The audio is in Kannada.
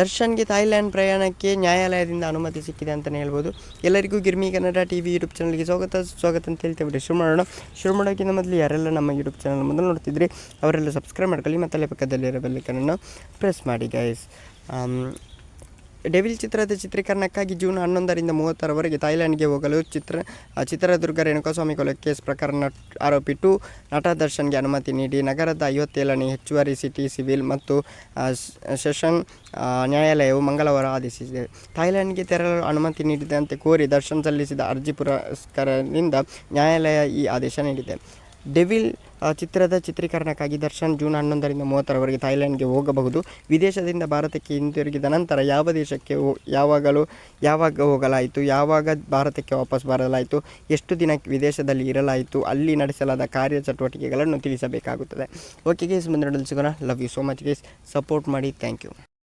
ದರ್ಶನ್ಗೆ ಥಾಯ್ಲ್ಯಾಂಡ್ ಪ್ರಯಾಣಕ್ಕೆ ನ್ಯಾಯಾಲಯದಿಂದ ಅನುಮತಿ ಸಿಕ್ಕಿದೆ ಅಂತಲೇ ಹೇಳ್ಬೋದು. ಎಲ್ಲರಿಗೂ Girmi Kannada T V YouTube ಚಾನಲ್ಗೆ ಸ್ವಾಗತ ಸ್ವಾಗತ ಅಂತ ಹೇಳ್ತೇವೆ ಶುರು ಮಾಡೋಣ ಶುರು ಮಾಡೋಕ್ಕಿಂತ ಮೊದಲು ಯಾರೆಲ್ಲ ನಮ್ಮ ಯೂಟ್ಯೂಬ್ ಚಾನಲ್ ಮೊದಲು ನೋಡ್ತಿದ್ರಿ, ಅವರೆಲ್ಲ ಸಬ್ಸ್ಕ್ರೈಬ್ ಮಾಡ್ಕೊಳ್ಳಿ ಮತ್ತು ಪಕ್ಕದಲ್ಲಿರೋ ಬೆಲ್ಲೈಕನನ್ನು ಪ್ರೆಸ್ ಮಾಡಿ ಗೈಸ್ ಡೆವಿಲ್ ಚಿತ್ರದ ಚಿತ್ರೀಕರಣಕ್ಕಾಗಿ ಜೂನ್ ಹನ್ನೊಂದರಿಂದ ಮೂವತ್ತರವರೆಗೆ ಥೈಲ್ಯಾಂಡ್ಗೆ ಹೋಗಲು ಚಿತ್ರ ಚಿತ್ರದುರ್ಗ ರೇಣುಕಸ್ವಾಮಿ ಕೊಲೆ ಕೇಸ್ ಪ್ರಕರಣ ಆರೋಪಿ ಟು ನಟ ದರ್ಶನ್ಗೆ ಅನುಮತಿ ನೀಡಿ ನಗರದ ಐವತ್ತೇಳನೇ ಹೆಚ್ಚುವರಿ ಸಿಟಿ ಸಿವಿಲ್ ಮತ್ತು ಸೆಷನ್ ನ್ಯಾಯಾಲಯವು ಮಂಗಳವಾರ ಆದೇಶಿಸಿದೆ. ಥೈಲ್ಯಾಂಡ್ಗೆ ತೆರಳಲು ಅನುಮತಿ ನೀಡಿದಂತೆ ಕೋರಿ ದರ್ಶನ್ ಸಲ್ಲಿಸಿದ ಅರ್ಜಿ ಪುರಸ್ಕಾರದಿಂದ ನ್ಯಾಯಾಲಯ ಈ ಆದೇಶ ನೀಡಿದೆ. ಡೆವಿಲ್ ಚಿತ್ರದ ಚಿತ್ರೀಕರಣಕ್ಕಾಗಿ ದರ್ಶನ್ ಜೂನ್ ಹನ್ನೊಂದರಿಂದ ಮೂವತ್ತರವರೆಗೆ ಥಾಯ್ಲೆಂಡ್ಗೆ ಹೋಗಬಹುದು. ವಿದೇಶದಿಂದ ಭಾರತಕ್ಕೆ ಹಿಂತಿರುಗಿದ ನಂತರ ಯಾವ ದೇಶಕ್ಕೆ ಯಾವಾಗಲೂ, ಯಾವಾಗ ಹೋಗಲಾಯಿತು, ಯಾವಾಗ ಭಾರತಕ್ಕೆ ವಾಪಸ್ ಬರಲಾಯಿತು, ಎಷ್ಟು ದಿನ ವಿದೇಶದಲ್ಲಿ ಇರಲಾಯಿತು, ಅಲ್ಲಿ ನಡೆಸಲಾದ ಕಾರ್ಯಚಟುವಟಿಕೆಗಳನ್ನು ತಿಳಿಸಬೇಕಾಗುತ್ತದೆ. ಓಕೆ ಗೇಸ್ ಮುಂದೆ ಸಿಗೋಣ. Love you so much guys support ಮಾಡಿ. Thank you